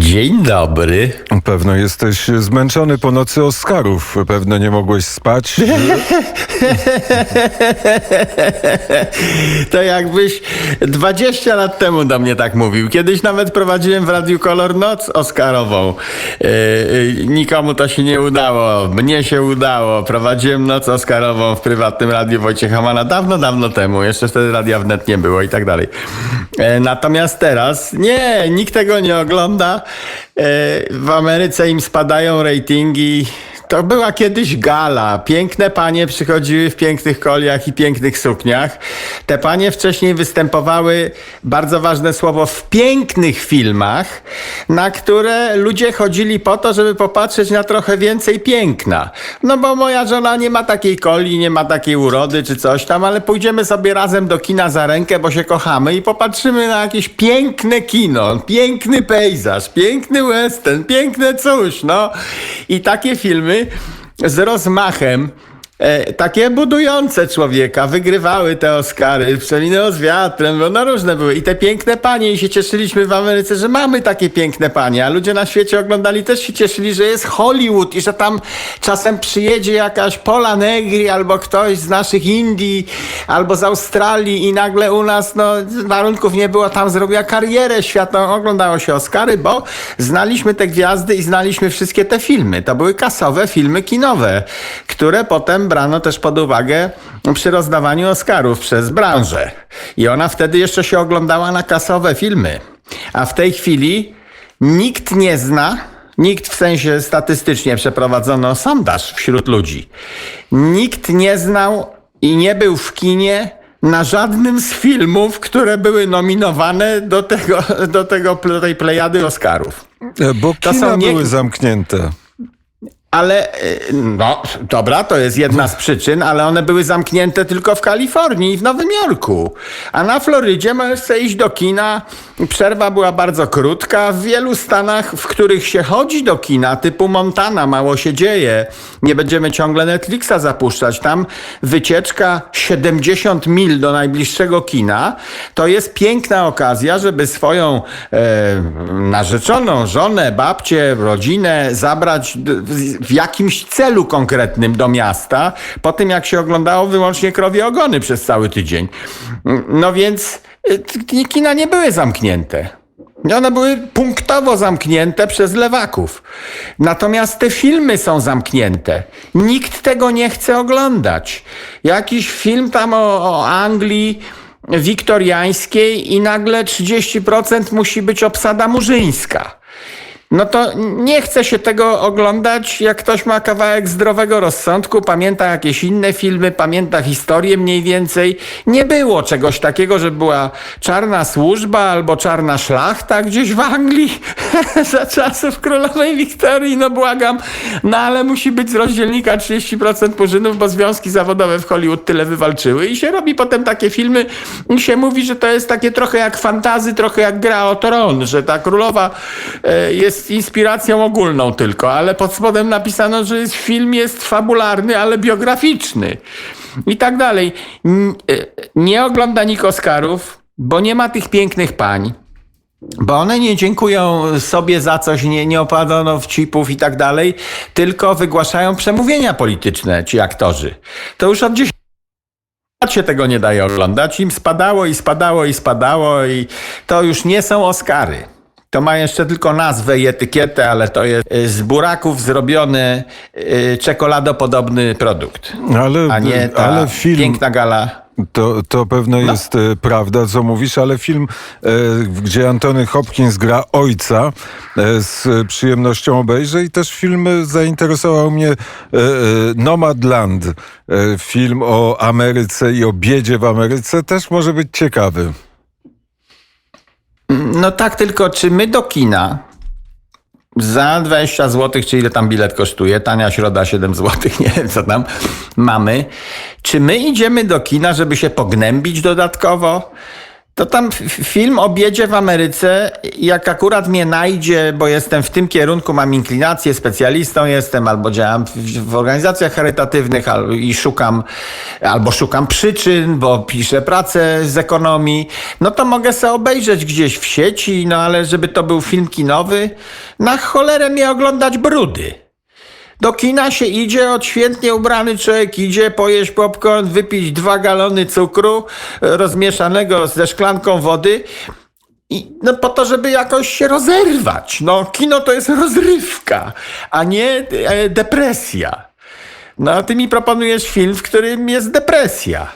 Dzień dobry. Pewno jesteś zmęczony po nocy Oscarów. Pewno nie mogłeś spać. To jakbyś 20 lat temu do mnie tak mówił. Kiedyś nawet prowadziłem w Radiu Kolor noc Oscarową. Yy, yy, nikomu to się nie udało. Mnie się udało. Prowadziłem noc Oscarową w prywatnym radiu Wojciecha Mana dawno, dawno temu. Jeszcze wtedy radia wnet nie było i tak dalej. E, Natomiast teraz nie, nikt tego nie ogląda. E, W Ameryce im spadają ratingi. To była kiedyś gala. Piękne panie przychodziły w pięknych koliach i pięknych sukniach. Te panie wcześniej występowały, bardzo ważne słowo, w pięknych filmach, na które ludzie chodzili po to, żeby popatrzeć na trochę więcej piękna. No bo moja żona nie ma takiej coli, nie ma takiej urody czy coś tam, ale pójdziemy sobie razem do kina za rękę, bo się kochamy i popatrzymy na jakieś piękne kino, piękny pejzaż, piękny western, piękne coś, no. I takie filmy z rozmachem, e, takie budujące człowieka, wygrywały te Oscary, przeminęło z wiatrem, bo no różne były. I te piękne panie, i się cieszyliśmy w Ameryce, że mamy takie piękne panie, a ludzie na świecie oglądali, też się cieszyli, że jest Hollywood i że tam czasem przyjedzie jakaś Pola Negri albo ktoś z naszych Indii, albo z Australii i nagle u nas, no warunków nie było, tam zrobiła karierę światową, oglądało się Oscary, bo znaliśmy te gwiazdy i znaliśmy wszystkie te filmy. To były kasowe filmy kinowe, które potem brano też pod uwagę przy rozdawaniu Oscarów przez branżę. I ona wtedy jeszcze się oglądała na kasowe filmy. A w tej chwili nikt nie zna, nikt w sensie statystycznie przeprowadzono sondaż wśród ludzi. Nikt nie znał i nie był w kinie na żadnym z filmów, które były nominowane do, tego, do, tego, do tej plejady Oscarów. E, Bo To kina są nie- były zamknięte. Ale, y, no, dobra, to jest jedna z przyczyn, ale one były zamknięte tylko w Kalifornii i w Nowym Jorku. A na Florydzie możesz sobie iść do kina. Przerwa była bardzo krótka. W wielu stanach, w których się chodzi do kina, typu Montana, mało się dzieje. Nie będziemy ciągle Netflixa zapuszczać. Tam wycieczka 70 mil do najbliższego kina to jest piękna okazja, żeby swoją e, narzeczoną, żonę, babcię, rodzinę zabrać w, jakimś celu konkretnym do miasta, po tym jak się oglądało wyłącznie krowie ogony przez cały tydzień. No więc t- kina nie były zamknięte. One były punktowo zamknięte przez lewaków. Natomiast te filmy są zamknięte. Nikt tego nie chce oglądać. Jakiś film tam o, o Anglii wiktoriańskiej i nagle 30% musi być obsada murzyńska. No to nie chce się tego oglądać, jak ktoś ma kawałek zdrowego rozsądku, pamięta jakieś inne filmy, pamięta historię mniej więcej. Nie było czegoś takiego, że była czarna służba albo czarna szlachta gdzieś w Anglii za czasów królowej Wiktorii, no błagam. No ale musi być z rozdzielnika 30% murzynów, bo związki zawodowe w Hollywood tyle wywalczyły i się robi potem takie filmy i się mówi, że to jest takie trochę jak fantazy, trochę jak gra o tron, że ta królowa e, jest inspiracją ogólną tylko, ale pod spodem napisano, że jest, film jest fabularny, ale biograficzny i tak dalej. E, Nie ogląda nikt Oscarów, bo nie ma tych pięknych pań. Bo one nie dziękują sobie za coś, nie, nie opłacano wcipów i tak dalej, tylko wygłaszają przemówienia polityczne ci aktorzy. To już od 10 lat się tego nie daje oglądać. Im spadało i spadało i spadało i to już nie są Oscary. To ma jeszcze tylko nazwę i etykietę, ale to jest y, z buraków zrobiony y, czekoladopodobny produkt. Ale, A nie ta ale film, piękna gala. to, to pewno No. jest e, prawda, co mówisz, ale film, gdzie Antony Hopkins gra ojca, z przyjemnością obejrzę i też film zainteresował mnie Nomadland. Film o Ameryce i o biedzie w Ameryce też może być ciekawy. No tak, tylko czy my do kina za 20 zł, czy ile tam bilet kosztuje, tania środa 7 zł, nie wiem co tam mamy. Czy my idziemy do kina, żeby się pognębić dodatkowo? To tam film o biedzie w Ameryce, jak akurat mnie najdzie, bo jestem w tym kierunku, mam inklinację, specjalistą jestem, albo działam w, w organizacjach charytatywnych al, i szukam, albo szukam przyczyn, bo piszę pracę z ekonomii, no to mogę sobie obejrzeć gdzieś w sieci, no ale żeby to był film kinowy, na cholerę mnie oglądać brudy. Do kina się idzie, odświętnie ubrany człowiek idzie pojeść popcorn, wypić dwa galony cukru e, rozmieszanego ze szklanką wody. I, no po to, żeby jakoś się rozerwać. No, kino to jest rozrywka, a nie e, depresja. No, a ty mi proponujesz film, w którym jest depresja.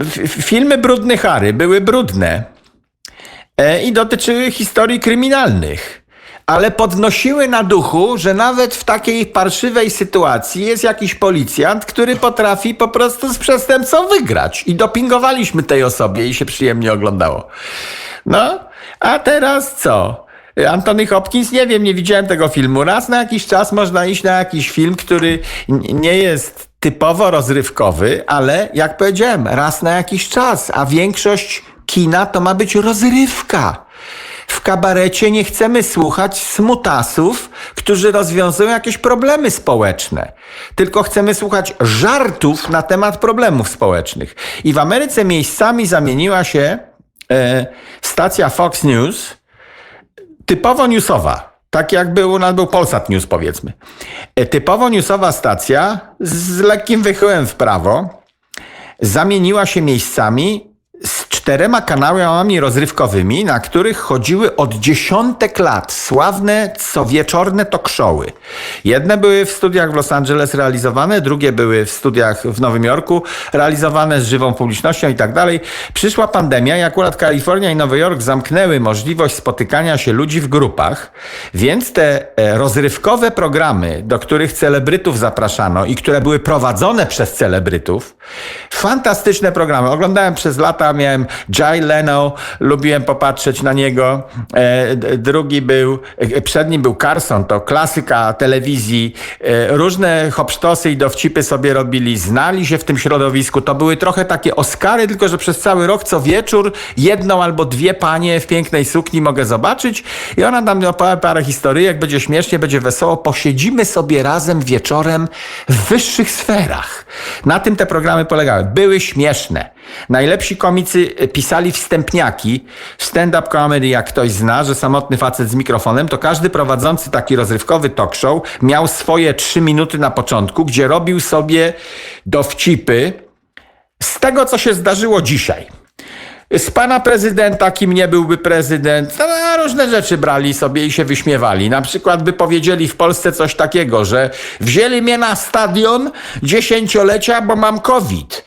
F- filmy Brudny Harry były brudne e, i dotyczyły historii kryminalnych. Ale podnosiły na duchu, że nawet w takiej parszywej sytuacji jest jakiś policjant, który potrafi po prostu z przestępcą wygrać. I dopingowaliśmy tej osobie i się przyjemnie oglądało. No, a teraz co? Antony Hopkins, nie wiem, nie widziałem tego filmu. Raz na jakiś czas można iść na jakiś film, który nie jest typowo rozrywkowy, ale jak powiedziałem, raz na jakiś czas, a większość kina to ma być rozrywka. W kabarecie nie chcemy słuchać smutasów, którzy rozwiązują jakieś problemy społeczne, tylko chcemy słuchać żartów na temat problemów społecznych. I w Ameryce miejscami zamieniła się e, stacja Fox News typowo newsowa. Tak jakby u nas był Polsat News, powiedzmy. E, Typowo newsowa stacja z lekkim wychyłem w prawo zamieniła się miejscami czterema kanałami rozrywkowymi, na których chodziły od dziesiątek lat sławne co wieczorne talk showy. Jedne były w studiach w Los Angeles realizowane, drugie były w studiach w Nowym Jorku realizowane z żywą publicznością i tak dalej. Przyszła pandemia i akurat Kalifornia i Nowy Jork zamknęły możliwość spotykania się ludzi w grupach, więc te e, rozrywkowe programy, do których celebrytów zapraszano i które były prowadzone przez celebrytów, fantastyczne programy. Oglądałem przez lata, miałem Jay Leno, lubiłem popatrzeć na niego. E, drugi był, e, przed nim był Carson, to klasyka telewizji. E, różne hopsztosy i dowcipy sobie robili, znali się w tym środowisku. To były trochę takie Oscary, tylko że przez cały rok co wieczór jedną albo dwie panie w pięknej sukni mogę zobaczyć i ona tam opowie parę historyjek, będzie śmiesznie, będzie wesoło. Posiedzimy sobie razem wieczorem w wyższych sferach. Na tym te programy polegały. Były śmieszne. Najlepsi komicy pisali wstępniaki. Stand-up comedy, jak ktoś zna, że samotny facet z mikrofonem, to każdy prowadzący taki rozrywkowy talk show miał swoje trzy minuty na początku, gdzie robił sobie dowcipy z tego, co się zdarzyło dzisiaj. Z pana prezydenta, kim nie byłby prezydent, no, a różne rzeczy brali sobie i się wyśmiewali. Na przykład by powiedzieli w Polsce coś takiego, że wzięli mnie na stadion dziesięciolecia, bo mam COVID,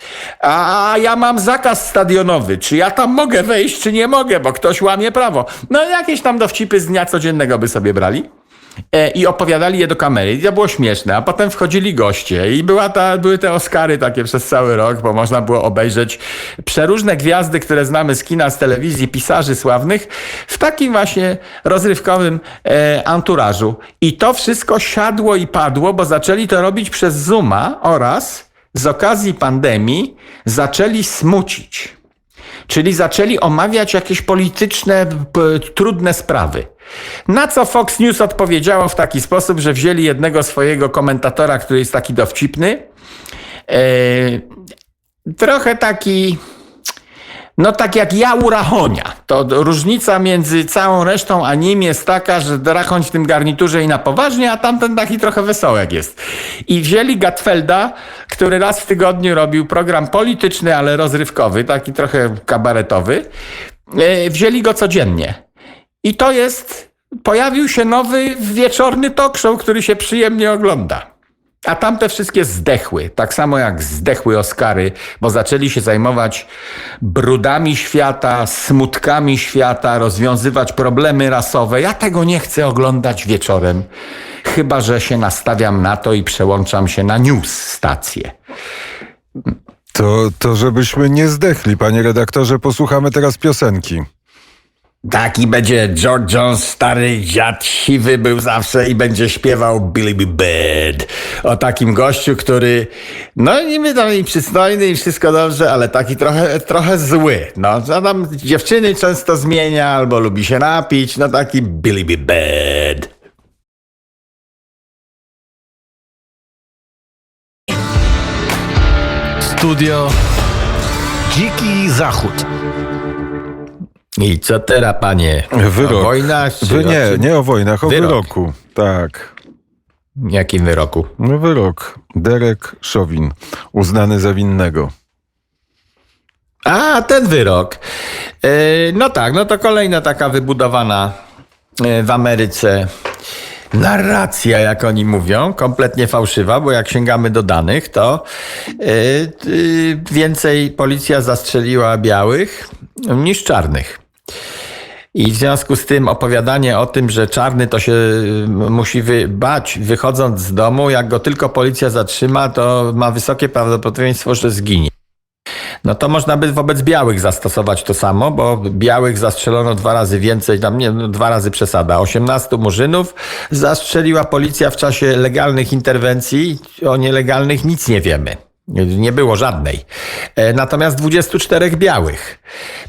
a ja mam zakaz stadionowy. Czy ja tam mogę wejść, czy nie mogę, bo ktoś łamie prawo. No jakieś tam dowcipy z dnia codziennego by sobie brali. E, i opowiadali je do kamery. I to było śmieszne, a potem wchodzili goście i była ta, były te Oscary takie przez cały rok, bo można było obejrzeć przeróżne gwiazdy, które znamy z kina, z telewizji, pisarzy sławnych, w takim właśnie rozrywkowym e, anturażu. I to wszystko siadło i padło, bo zaczęli to robić przez Zooma oraz z okazji pandemii zaczęli smucić. Czyli zaczęli omawiać jakieś polityczne, trudne sprawy. Na co Fox News odpowiedziało w taki sposób, że wzięli jednego swojego komentatora, który jest taki dowcipny, e, trochę taki, no tak jak ja u Rachonia. To różnica między całą resztą a nim jest taka, że Rachoń w tym garniturze i na poważnie, a tamten taki trochę wesołek jest. I wzięli Gatfelda, który raz w tygodniu robił program polityczny, ale rozrywkowy, taki trochę kabaretowy. E, Wzięli go codziennie. I to jest, pojawił się nowy wieczorny talk show, który się przyjemnie ogląda. A tamte wszystkie zdechły, tak samo jak zdechły Oscary, bo zaczęli się zajmować brudami świata, smutkami świata, rozwiązywać problemy rasowe. Ja tego nie chcę oglądać wieczorem, chyba że się nastawiam na to i przełączam się na news stację. To, to żebyśmy nie zdechli, panie redaktorze, posłuchamy teraz piosenki. Taki będzie George Jones, stary dziad, siwy był zawsze i będzie śpiewał Billy B. Bad. O takim gościu, który, no niby tam i przystojny i wszystko dobrze, ale taki trochę, trochę zły. No, a tam dziewczyny często zmienia albo lubi się napić, no taki Billy B. Bad. Studio Dziki Zachód. I co teraz, panie? Wyrok. O wojnach? Czy Wy, nie, o nie o wojnach, o Wyrok. wyroku. Tak. Jakim wyroku? No wyrok. Derek Chauvin, uznany za winnego. A, ten wyrok. E, No tak, no to kolejna taka wybudowana e, w Ameryce narracja, jak oni mówią, kompletnie fałszywa, bo jak sięgamy do danych, to e, więcej policja zastrzeliła białych niż czarnych. I w związku z tym opowiadanie o tym, że czarny to się y, musi wy- bać wychodząc z domu, jak go tylko policja zatrzyma, to ma wysokie prawdopodobieństwo, że zginie. No to można by wobec białych zastosować to samo, bo białych zastrzelono dwa razy więcej, tam nie, no dwa razy przesada. 18 murzynów zastrzeliła policja w czasie legalnych interwencji, o nielegalnych nic nie wiemy. Nie było żadnej. E, Natomiast 24 białych.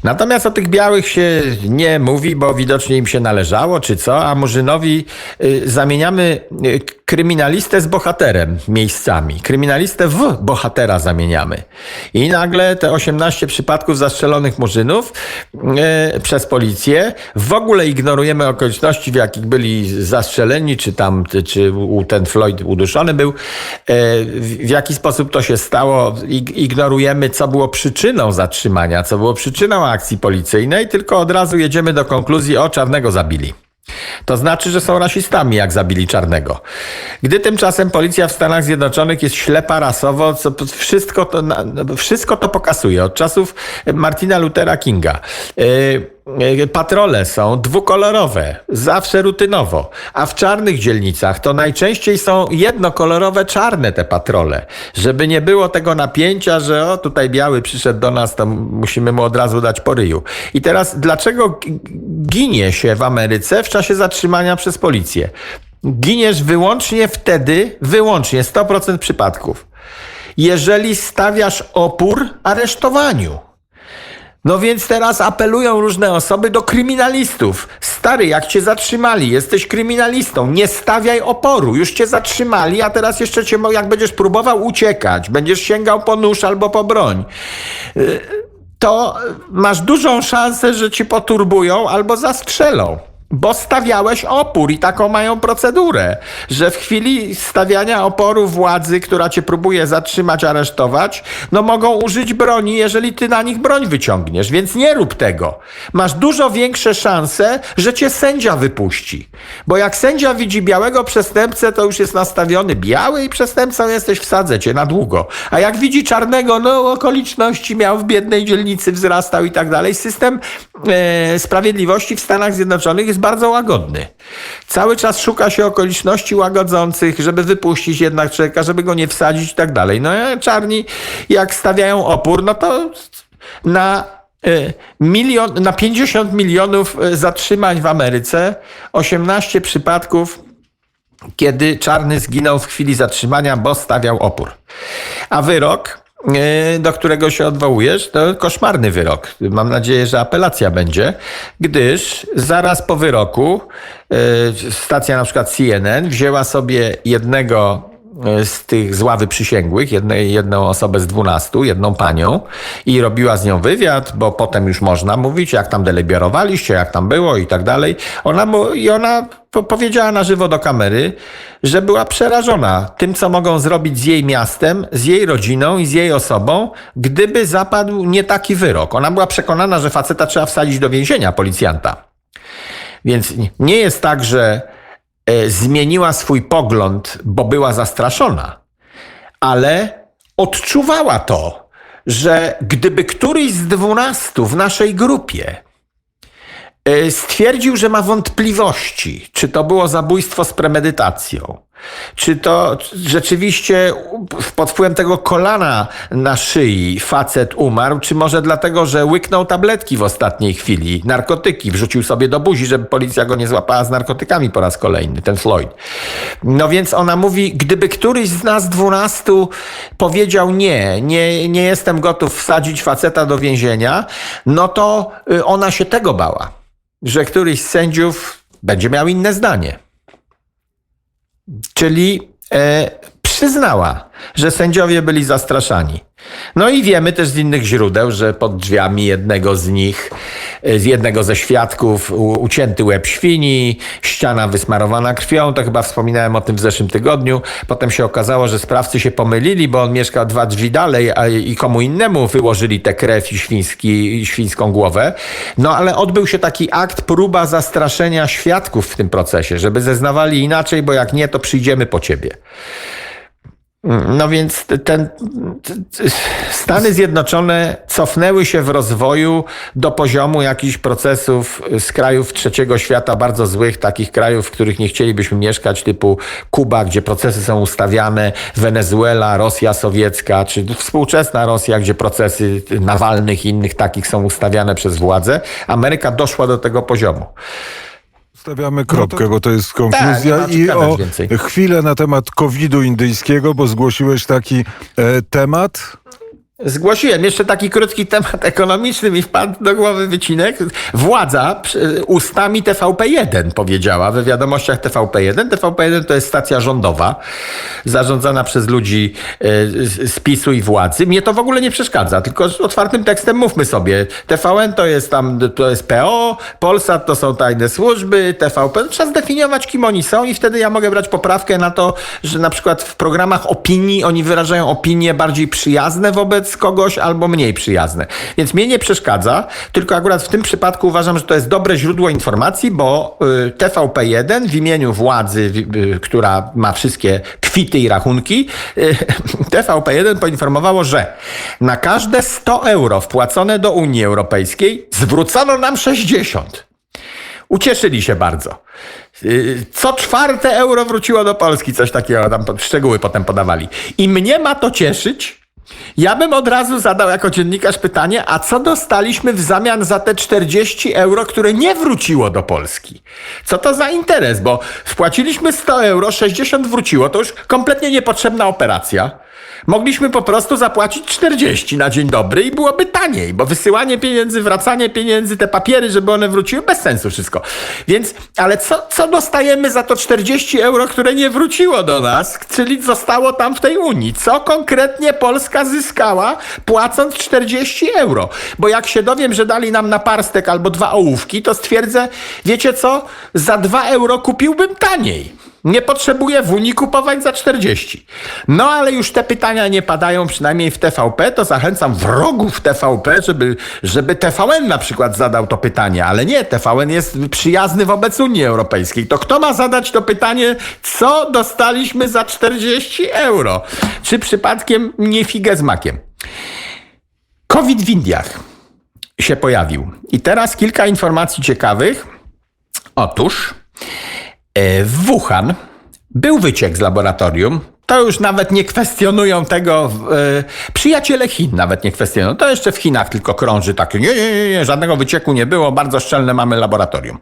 Natomiast o tych białych się nie mówi, bo widocznie im się należało, czy co, a Murzynowi y, zamieniamy y, kryminalistę z bohaterem miejscami. Kryminalistę w bohatera zamieniamy. I nagle te 18 przypadków zastrzelonych Murzynów y, przez policję w ogóle ignorujemy okoliczności, w jakich byli zastrzeleni, czy tam, czy ten Floyd uduszony był, w w jaki sposób to się stało, ig- ignorujemy, co było przyczyną zatrzymania, co było przyczyną akcji policyjnej, tylko od razu jedziemy do konkluzji, o czarnego zabili. To znaczy, że są rasistami, jak zabili czarnego. Gdy tymczasem policja w Stanach Zjednoczonych jest ślepa rasowo, co wszystko to, wszystko to pokazuje. Od czasów Martina Luthera Kinga. Yy, Patrole są dwukolorowe, zawsze rutynowo, a w czarnych dzielnicach to najczęściej są jednokolorowe, czarne te patrole. Żeby nie było tego napięcia, że o tutaj biały przyszedł do nas, to musimy mu od razu dać po ryju. I teraz dlaczego ginie się w Ameryce w czasie zatrzymania przez policję? Giniesz wyłącznie wtedy, wyłącznie 100% przypadków, jeżeli stawiasz opór aresztowaniu. No więc teraz apelują różne osoby do kryminalistów. Stary, jak cię zatrzymali, jesteś kryminalistą, nie stawiaj oporu. Już cię zatrzymali, a teraz jeszcze cię, jak będziesz próbował uciekać, będziesz sięgał po nóż albo po broń, y, to masz dużą szansę, że cię poturbują albo zastrzelą. Bo stawiałeś opór i taką mają procedurę, że w chwili stawiania oporu władzy, która cię próbuje zatrzymać, aresztować, no mogą użyć broni, jeżeli ty na nich broń wyciągniesz, więc nie rób tego. Masz dużo większe szanse, że cię sędzia wypuści. Bo jak sędzia widzi białego przestępcę, to już jest nastawiony biały i przestępcą jesteś, wsadzę cię na długo. A jak widzi czarnego, no okoliczności miał w biednej dzielnicy, wzrastał i tak dalej. System e, sprawiedliwości w Stanach Zjednoczonych jest bardzo łagodny. Cały czas szuka się okoliczności łagodzących, żeby wypuścić jednak człowieka, żeby go nie wsadzić i tak dalej. No a czarni, jak stawiają opór, no to na e, milion, na 50 milionów e, zatrzymań w Ameryce, 18 przypadków kiedy czarny zginął w chwili zatrzymania, bo stawiał opór. A wyrok, do którego się odwołujesz, to koszmarny wyrok. Mam nadzieję, że apelacja będzie, gdyż zaraz po wyroku e, stacja na przykład CNN wzięła sobie jednego e, z tych z ławy przysięgłych, jedne, jedną osobę z dwunastu, jedną panią i robiła z nią wywiad, bo potem już można mówić, jak tam deliberowaliście, jak tam było i tak dalej. Ona I ona po, powiedziała na żywo do kamery, że była przerażona tym, co mogą zrobić z jej miastem, z jej rodziną i z jej osobą, gdyby zapadł nie taki wyrok. Ona była przekonana, że faceta trzeba wsadzić do więzienia, policjanta. Więc nie jest tak, że e, zmieniła swój pogląd, bo była zastraszona, ale odczuwała to, że gdyby któryś z dwunastu w naszej grupie e, stwierdził, że ma wątpliwości, czy to było zabójstwo z premedytacją, Czy to rzeczywiście pod wpływem tego kolana na szyi facet umarł, czy może dlatego, że łyknął tabletki w ostatniej chwili, narkotyki, wrzucił sobie do buzi, żeby policja go nie złapała z narkotykami po raz kolejny, ten Floyd. No więc ona mówi, gdyby któryś z nas dwunastu powiedział nie, nie, nie jestem gotów wsadzić faceta do więzienia, no to y, ona się tego bała, że któryś z sędziów będzie miał inne zdanie. Czyli e, przyznała, że sędziowie byli zastraszani. No i wiemy też z innych źródeł, że pod drzwiami jednego z nich, z jednego ze świadków ucięty łeb świni, ściana wysmarowana krwią, to chyba wspominałem o tym w zeszłym tygodniu. Potem się okazało, że sprawcy się pomylili, bo on mieszka dwa drzwi dalej a, i komu innemu wyłożyli tę krew i, świński, i świńską głowę. No ale odbył się taki akt, próba zastraszenia świadków w tym procesie, żeby zeznawali inaczej, bo jak nie, to przyjdziemy po ciebie. No więc ten, Stany Zjednoczone cofnęły się w rozwoju do poziomu jakichś procesów z krajów trzeciego świata, bardzo złych, takich krajów, w których nie chcielibyśmy mieszkać, typu Kuba, gdzie procesy są ustawiane, Wenezuela, Rosja sowiecka, czy współczesna Rosja, gdzie procesy Nawalnych i innych takich są ustawiane przez władze. Ameryka doszła do tego poziomu. Stawiamy kropkę, bo to jest konkluzja. Tak, I o więcej. chwilę na temat COVID-u indyjskiego, bo zgłosiłeś taki e, temat. Zgłosiłem jeszcze taki krótki temat ekonomiczny, mi wpadł do głowy wycinek. Władza ustami TVP1 powiedziała we wiadomościach TVP1. TVP1 to jest stacja rządowa, zarządzana przez ludzi e, z z PiSu i władzy. Mnie to w ogóle nie przeszkadza, tylko z otwartym tekstem mówmy sobie. TVN to jest tam, to jest PO, Polsat to są tajne służby, TVP. No, Trzeba zdefiniować, kim oni są i wtedy ja mogę brać poprawkę na to, że na przykład w programach opinii oni wyrażają opinie bardziej przyjazne wobec kogoś albo mniej przyjazne. Więc mnie nie przeszkadza, tylko akurat w tym przypadku uważam, że to jest dobre źródło informacji, bo y, TVP1 w imieniu władzy, y, która ma wszystkie kwity i rachunki, y, TVP1 poinformowało, że na każde 100 euro wpłacone do Unii Europejskiej zwrócono nam 60. Ucieszyli się bardzo. Co czwarte euro wróciło do Polski, coś takiego, tam szczegóły potem podawali. I mnie ma to cieszyć. Ja bym od razu zadał jako dziennikarz pytanie, a co dostaliśmy w zamian za te 40 euro, które nie wróciło do Polski? Co to za interes? Bo wpłaciliśmy 100 euro, 60 wróciło, to już kompletnie niepotrzebna operacja. Mogliśmy po prostu zapłacić 40 na dzień dobry i byłoby taniej, bo wysyłanie pieniędzy, wracanie pieniędzy, te papiery, żeby one wróciły, bez sensu wszystko. Więc, ale co, co dostajemy za to 40 euro, które nie wróciło do nas, czyli zostało tam w tej Unii? Co konkretnie Polska zyskała, płacąc 40 euro? Bo jak się dowiem, że dali nam na parstek albo dwa ołówki, to stwierdzę, wiecie co, za 2 euro kupiłbym taniej. Nie potrzebuję w Unii kupować za 40. No ale już te pytania nie padają, przynajmniej w TVP, to zachęcam wrogów TVP, żeby, żeby TVN na przykład zadał to pytanie, ale nie, TVN jest przyjazny wobec Unii Europejskiej. To kto ma zadać to pytanie, co dostaliśmy za 40 euro? Czy przypadkiem nie figę z makiem? COVID w Indiach się pojawił. I teraz kilka informacji ciekawych. Otóż W Wuhan był wyciek z laboratorium. To już nawet nie kwestionują tego. E, przyjaciele Chin nawet nie kwestionują. To jeszcze w Chinach tylko krąży takie. Nie, nie, nie, nie, żadnego wycieku nie było. Bardzo szczelne mamy laboratorium.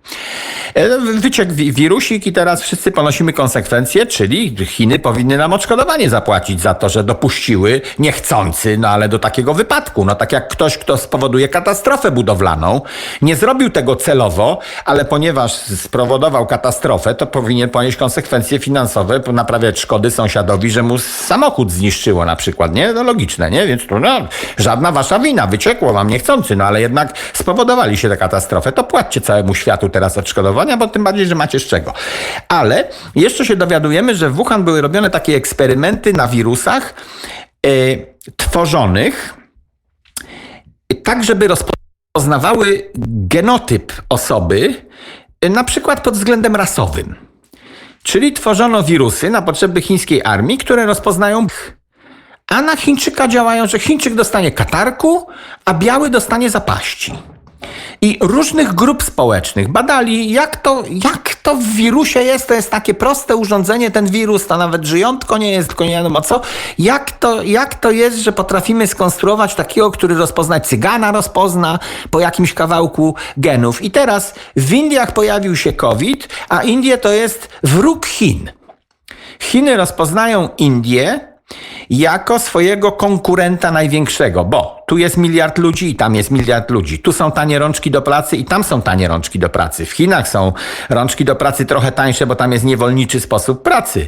E, wyciek wi- wirusik i teraz wszyscy ponosimy konsekwencje, czyli Chiny powinny nam odszkodowanie zapłacić za to, że dopuściły niechcący, no ale do takiego wypadku. No tak jak ktoś, kto spowoduje katastrofę budowlaną, nie zrobił tego celowo, ale ponieważ spowodował katastrofę, to powinien ponieść konsekwencje finansowe, naprawiać szkody sąsiadowi, że mu samochód zniszczyło na przykład, nie? No logiczne, nie? Więc tu no, żadna wasza wina, wyciekło wam niechcący, no ale jednak spowodowali się tę katastrofę, to płaccie całemu światu teraz odszkodowania, bo tym bardziej, że macie z czego. Ale jeszcze się dowiadujemy, że w Wuhan były robione takie eksperymenty na wirusach e, tworzonych tak, żeby rozpoznawały genotyp osoby, y, na przykład pod względem rasowym. Czyli tworzono wirusy na potrzeby chińskiej armii, które rozpoznają. A na Chińczyka działają, że Chińczyk dostanie katarku, a biały dostanie zapaści. I różnych grup społecznych. Badali, jak to, jak to w wirusie jest. To jest takie proste urządzenie, ten wirus, to nawet żyjątko nie jest, tylko nie wiadomo co. Jak to, jak to jest, że potrafimy skonstruować takiego, który rozpozna cygana, rozpozna po jakimś kawałku genów. I teraz w Indiach pojawił się COVID, a Indie to jest wróg Chin. Chiny rozpoznają Indię jako swojego konkurenta największego, bo tu jest miliard ludzi i tam jest miliard ludzi. Tu są tanie rączki do pracy i tam są tanie rączki do pracy. W Chinach są rączki do pracy trochę tańsze, bo tam jest niewolniczy sposób pracy.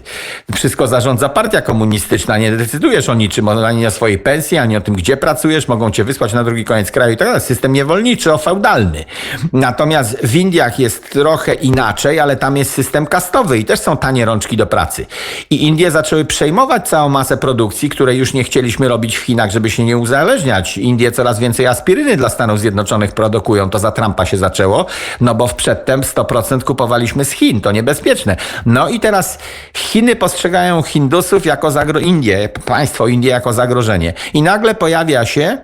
Wszystko zarządza partia komunistyczna. Nie decydujesz o niczym, ani o swojej pensji, ani o tym, gdzie pracujesz. Mogą cię wysłać na drugi koniec kraju i tak dalej. System niewolniczy, o feudalny. Natomiast w Indiach jest trochę inaczej, ale tam jest system kastowy i też są tanie rączki do pracy. I Indie zaczęły przejmować całą masę produkcji, której już nie chcieliśmy robić w Chinach, żeby się nie uzależniać. Indie coraz więcej aspiryny dla Stanów Zjednoczonych produkują. To za Trumpa się zaczęło, no bo przedtem 100% kupowaliśmy z Chin. To niebezpieczne. No i teraz Chiny postrzegają Hindusów jako zagro... Indie, państwo Indie jako zagrożenie. I nagle pojawia się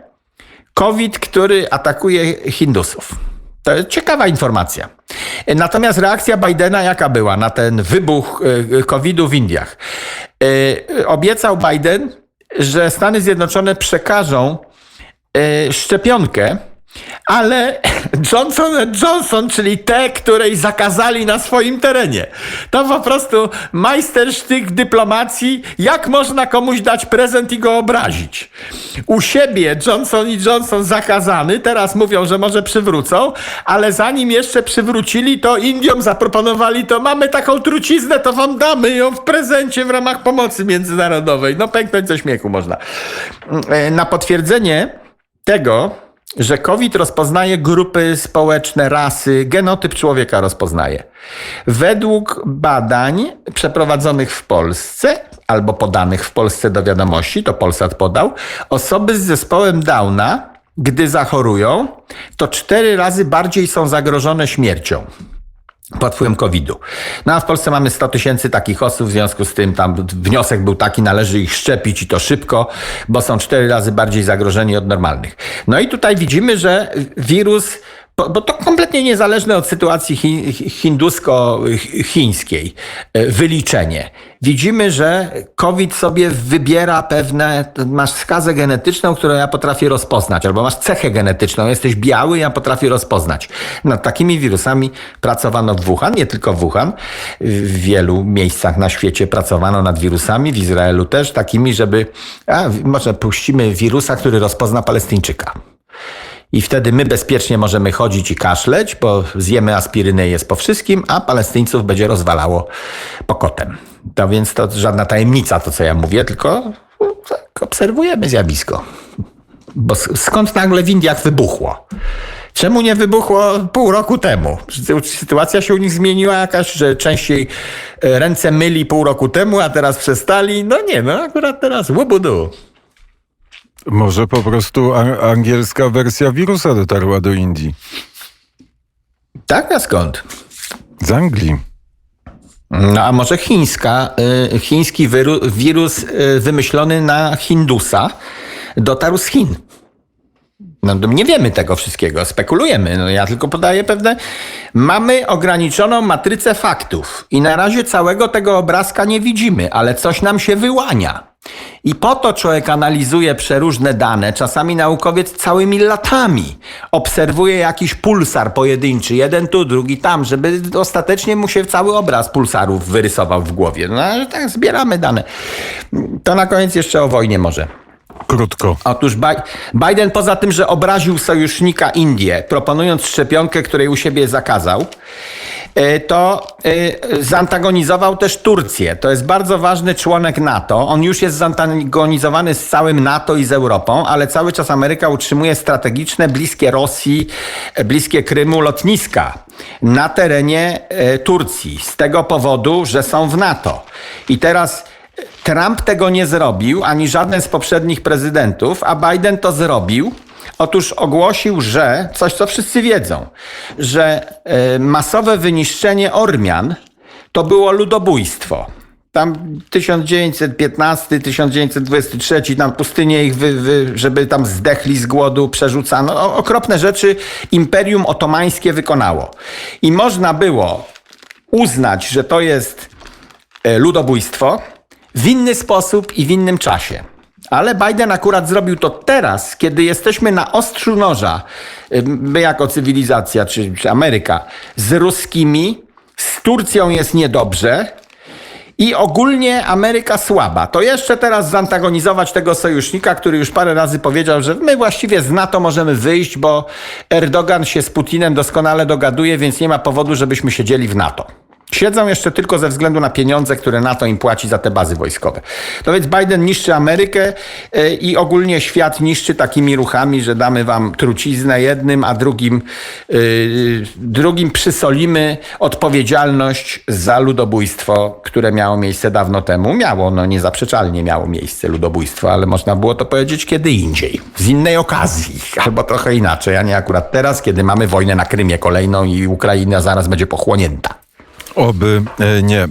COVID, który atakuje Hindusów. To jest ciekawa informacja. Natomiast reakcja Bidena jaka była na ten wybuch y, COVID-u w Indiach? Y, Obiecał Biden, że Stany Zjednoczone przekażą y, szczepionkę, ale Johnson Johnson, czyli te, której zakazali na swoim terenie. To po prostu majstersztyk dyplomacji, jak można komuś dać prezent i go obrazić. U siebie Johnson i Johnson zakazany, teraz mówią, że może przywrócą, ale zanim jeszcze przywrócili, to Indiom zaproponowali, to mamy taką truciznę, to wam damy ją w prezencie w ramach pomocy międzynarodowej. No pęknąć ze śmiechu można. E, Na potwierdzenie tego, że COVID rozpoznaje grupy społeczne, rasy, genotyp człowieka rozpoznaje. Według badań przeprowadzonych w Polsce albo podanych w Polsce do wiadomości, to Polsat podał, osoby z zespołem Downa, gdy zachorują, to cztery razy bardziej są zagrożone śmiercią pod wpływem COVID-u. No a w Polsce mamy 100 tysięcy takich osób, w związku z tym tam wniosek był taki, należy ich szczepić i to szybko, bo są cztery razy bardziej zagrożeni od normalnych. No i tutaj widzimy, że wirus, bo, bo to kompletnie niezależne od sytuacji chi, hindusko-chińskiej, e, wyliczenie. Widzimy, że COVID sobie wybiera pewne, masz skazę genetyczną, którą ja potrafię rozpoznać, albo masz cechę genetyczną, jesteś biały, ja potrafię rozpoznać. Nad takimi wirusami pracowano w Wuhan, nie tylko w Wuhan, w wielu miejscach na świecie pracowano nad wirusami, w Izraelu też, takimi, żeby, a może puścimy wirusa, który rozpozna Palestyńczyka. I wtedy my bezpiecznie możemy chodzić i kaszleć, bo zjemy aspirynę jest po wszystkim, a Palestyńców będzie rozwalało pokotem. To więc to żadna tajemnica to, co ja mówię, tylko no, tak obserwujemy zjawisko. Bo sk- skąd nagle w Indiach wybuchło? Czemu nie wybuchło pół roku temu? Sytuacja się u nich zmieniła jakaś, że częściej e, ręce myli pół roku temu, a teraz przestali? No nie, no akurat teraz łubudu. Może po prostu angielska wersja wirusa dotarła do Indii. Tak, a skąd? Z Anglii. No a może chińska, y, chiński wirus y, wymyślony na Hindusa dotarł z Chin. No nie wiemy tego wszystkiego, spekulujemy. No, ja tylko podaję pewne. Mamy ograniczoną matrycę faktów i na razie całego tego obrazka nie widzimy, ale coś nam się wyłania. I po to człowiek analizuje przeróżne dane, czasami naukowiec całymi latami obserwuje jakiś pulsar pojedynczy, jeden tu, drugi tam, żeby ostatecznie mu się cały obraz pulsarów wyrysował w głowie. No ale tak zbieramy dane. To na koniec jeszcze o wojnie może. Krótko. Otóż Bi- Biden poza tym, że obraził sojusznika Indię, proponując szczepionkę, której u siebie zakazał, e, to e, zantagonizował też Turcję. To jest bardzo ważny członek NATO. On już jest zantagonizowany z całym NATO i z Europą, ale cały czas Ameryka utrzymuje strategiczne, bliskie Rosji, e, bliskie Krymu lotniska na terenie Turcji. Z tego powodu, że są w NATO. I teraz Trump tego nie zrobił, ani żaden z poprzednich prezydentów, a Biden to zrobił. Otóż ogłosił, że coś, co wszyscy wiedzą, że e, masowe wyniszczenie Ormian to było ludobójstwo. Tam 1915, 1923, tam pustynie ich, wy, wy, żeby tam zdechli z głodu, przerzucano. Okropne rzeczy Imperium Otomańskie wykonało. I można było uznać, że to jest e, ludobójstwo w inny sposób i w innym czasie. Ale Biden akurat zrobił to teraz, kiedy jesteśmy na ostrzu noża, my jako cywilizacja, czy, czy Ameryka, z ruskimi, z Turcją jest niedobrze i ogólnie Ameryka słaba. To jeszcze teraz zantagonizować tego sojusznika, który już parę razy powiedział, że my właściwie z NATO możemy wyjść, bo Erdogan się z Putinem doskonale dogaduje, więc nie ma powodu, żebyśmy siedzieli w NATO. Siedzą jeszcze tylko ze względu na pieniądze, które NATO im płaci za te bazy wojskowe. No więc Biden niszczy Amerykę e, i ogólnie świat niszczy takimi ruchami, że damy wam truciznę jednym, a drugim, yy, drugim przysolimy odpowiedzialność za ludobójstwo, które miało miejsce dawno temu. Miało, no niezaprzeczalnie miało miejsce ludobójstwo, ale można było to powiedzieć kiedy indziej, z innej okazji, albo trochę inaczej, a nie akurat teraz, kiedy mamy wojnę na Krymie kolejną i Ukraina zaraz będzie pochłonięta. Oby e, nie.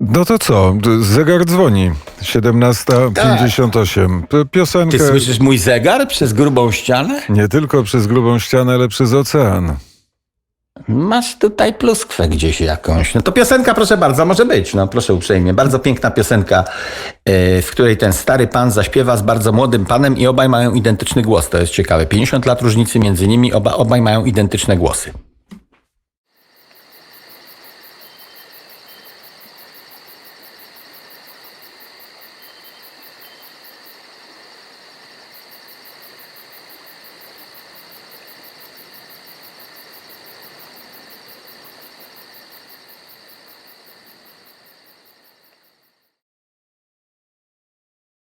No to co? Zegar dzwoni. 17.58. P- Piosenkę Ty słyszysz mój zegar przez grubą ścianę? nie tylko przez grubą ścianę, ale przez ocean. Masz tutaj pluskwę gdzieś jakąś. No to piosenka, proszę bardzo, może być. No proszę uprzejmie. Bardzo piękna piosenka, e, w której ten stary pan zaśpiewa z bardzo młodym panem i obaj mają identyczny głos. To jest ciekawe. 50 lat różnicy między nimi, oba, obaj mają identyczne głosy.